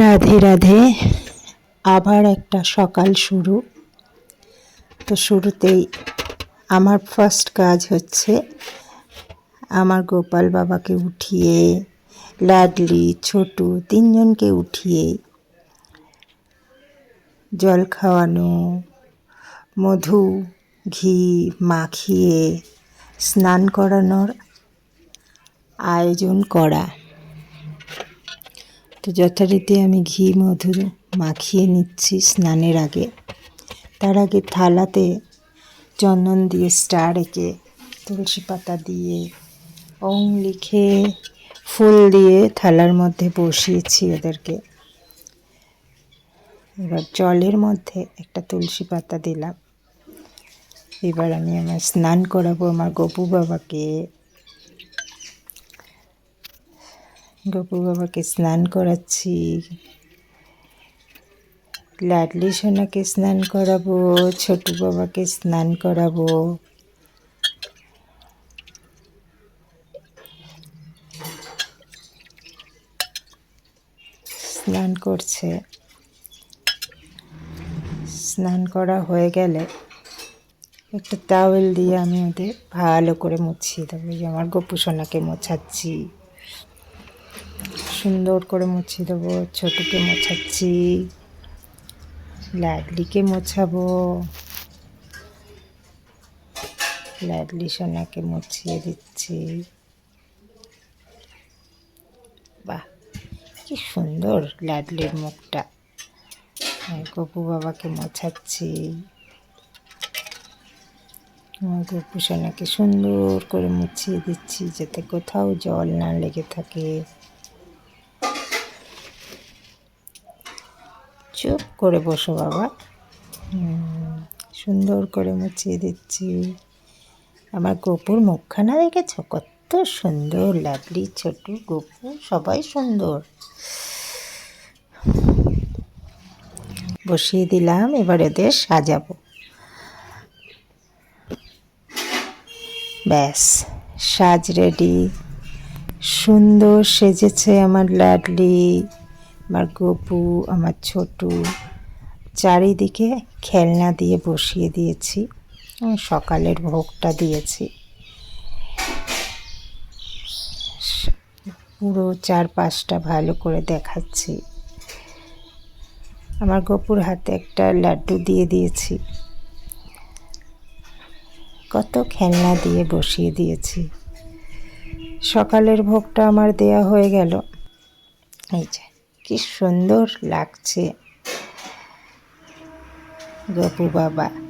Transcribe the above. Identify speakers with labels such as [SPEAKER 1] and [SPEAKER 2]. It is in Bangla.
[SPEAKER 1] রাধে রাধে। আবার একটা সকাল শুরু। তো শুরুতেই আমার ফার্স্ট কাজ হচ্ছে আমার গোপাল বাবাকে উঠিয়ে, লাডলি, ছোটু তিনজনকে উঠিয়ে জল খাওয়ানো, মধু, ঘি মাখিয়ে স্নান করানোর আয়োজন করা। তো যথারীতি আমি ঘি মধু মাখিয়ে নিচ্ছি স্নানের আগে। তার আগে থালাতে চন্দন দিয়ে স্টার এঁকে, তুলসী পাতা দিয়ে, ওং লিখে ফুল দিয়ে থালার মধ্যে বসিয়েছি ওদেরকে। এবার জলের মধ্যে একটা তুলসী পাতা দিলাম। এবার আমি আমার স্নান করাবো আমার গপু বাবাকে। গপু বাবাকে স্নান করাচ্ছি। লাডলি সোনাকে স্নান করাবো, ছোটু বাবাকে স্নান করাবো। স্নান করছে। স্নান করা হয়ে গেলে একটা টাওয়েল দিয়ে আমি ওদের ভালো করে মুছিয়ে দেবো। আমার গপু সোনাকে মোছাচ্ছি। সুন্দর করে মুছিয়ে দেবো, ছোটুকে মোছাচ্ছি লাডলিকে মোছাবো। লাডলি সোনাকে মুছিয়ে দিচ্ছি। বাহ, কি সুন্দর লাডলির মুখটা। গপু বাবাকে মোছাচ্ছি। আমার গপু সোনাকে সুন্দর করে মুছিয়ে দিচ্ছি, যাতে কোথাও জল না লেগে থাকে। চুপ করে বসো বাবা। সুন্দর করে মুছিয়ে দিচ্ছি। আমার গপুর মুখখানা দেখেছ? কত সুন্দর লাগলি ছোট, গপু, সবাই সুন্দর। বসিয়ে দিলাম, এবার এদের সাজাবো। ব্যাস, সাজ রেডি। সুন্দর সেজেছে আমার লাডলি আমার গপু, আমার ছোটু, চারিদিকে খেলনা দিয়ে বসিয়ে দিয়েছি সকালের ভোগটা দিয়েছি। পুরো চারপাশটা ভালো করে দেখাচ্ছি। আমার গপুর হাতে একটা লাড্ডু দিয়ে দিয়েছি। কত খেলনা দিয়ে বসিয়ে দিয়েছি। সকালের ভোগটা আমার দেয়া হয়ে গেল। এই যে। কি সুন্দর লাগছে। গপু বাবা।